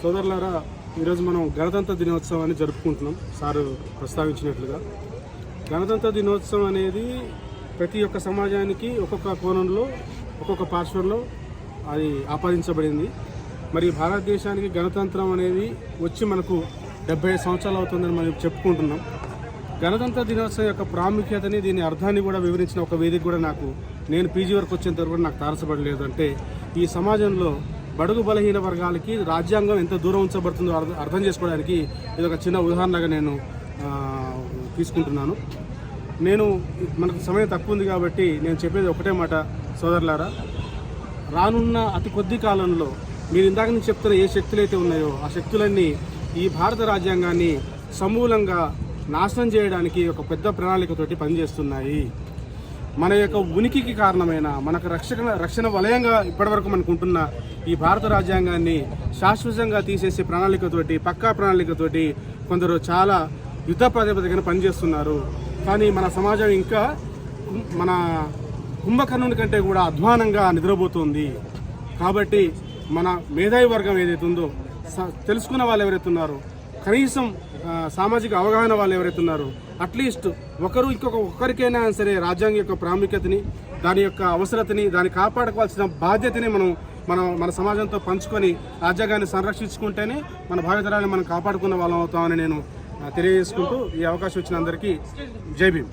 సోదరులారా ఈరోజు మనం గణతంత్ర దినోత్సవాన్ని జరుపుకుంటున్నాం. సారు ప్రస్తావించినట్లుగా. గణతంత్ర దినోత్సవం అనేది ప్రతి ఒక్క సమాజానికి ఒక్కొక్క కోణంలో ఒక్కొక్క పార్శ్వంలో అది ఆపాదించబడింది. మరి భారతదేశానికి గణతంత్రం అనేది వచ్చి మనకు డెబ్బై సంవత్సరాలు అవుతుందని మనం చెప్పుకుంటున్నాం. గణతంత్ర దినోత్సవం యొక్క ప్రాముఖ్యతని దీని అర్థాన్ని కూడా వివరించిన ఒక వేదిక కూడా నాకు నేను పీజీ వరకు వచ్చేంత వరకు నాకు తారసపడలేదు. అంటే ఈ సమాజంలో బడుగు బలహీన వర్గాలకి రాజ్యాంగం ఎంత దూరం ఉంచబడుతుందో అర్థం అర్థం చేసుకోవడానికి ఇది ఒక చిన్న ఉదాహరణగా నేను తీసుకుంటున్నాను. నేను మనకు సమయం తక్కువ ఉంది కాబట్టి నేను చెప్పేది ఒకటే మాట సోదరులారా. రానున్న అతి కొద్ది కాలంలో మీరు ఇందాక నుంచి చెప్తున్న ఏ శక్తులు అయితే ఉన్నాయో ఆ శక్తులన్నీ ఈ భారత రాజ్యాంగాన్ని సమూలంగా నాశనం చేయడానికి ఒక పెద్ద ప్రణాళికతోటి పనిచేస్తున్నాయి. మన యొక్క ఉనికికి కారణమైన మనకు రక్షణ రక్షణ వలయంగా ఇప్పటివరకు మనకు ఉంటున్న ఈ భారత రాజ్యాంగాన్ని శాశ్వతంగా తీసేసే ప్రణాళికతోటి పక్కా ప్రణాళికతోటి కొందరు చాలా యుద్ధ ప్రాతిపదికన పనిచేస్తున్నారు. కానీ మన సమాజం ఇంకా మన కుంభకర్ణుని కంటే కూడా అధ్వానంగా నిద్రపోతుంది. కాబట్టి మన మేధావి వర్గం ఏదైతే ఉందో స- తెలుసుకున్న వాళ్ళు ఎవరైతే ఉన్నారో కనీసం సామాజిక అవగాహన వాళ్ళు ఎవరైతే ఉన్నారో అట్లీస్ట్ ఒకరు ఇంకొక ఒక్కరికైనా సరే రాజ్యాంగం యొక్క ప్రాముఖ్యతని దాని యొక్క అవసరతని దాన్ని కాపాడుకోవాల్సిన బాధ్యతని మనం మనం మన సమాజంతో పంచుకొని రాజ్యాంగాన్ని సంరక్షించుకుంటేనే మన భావితరాన్ని మనం కాపాడుకున్న వాళ్ళం అవుతామని నేను తెలియజేసుకుంటూ ఈ అవకాశం ఇచ్చిన అందరికీ జై భీమ్.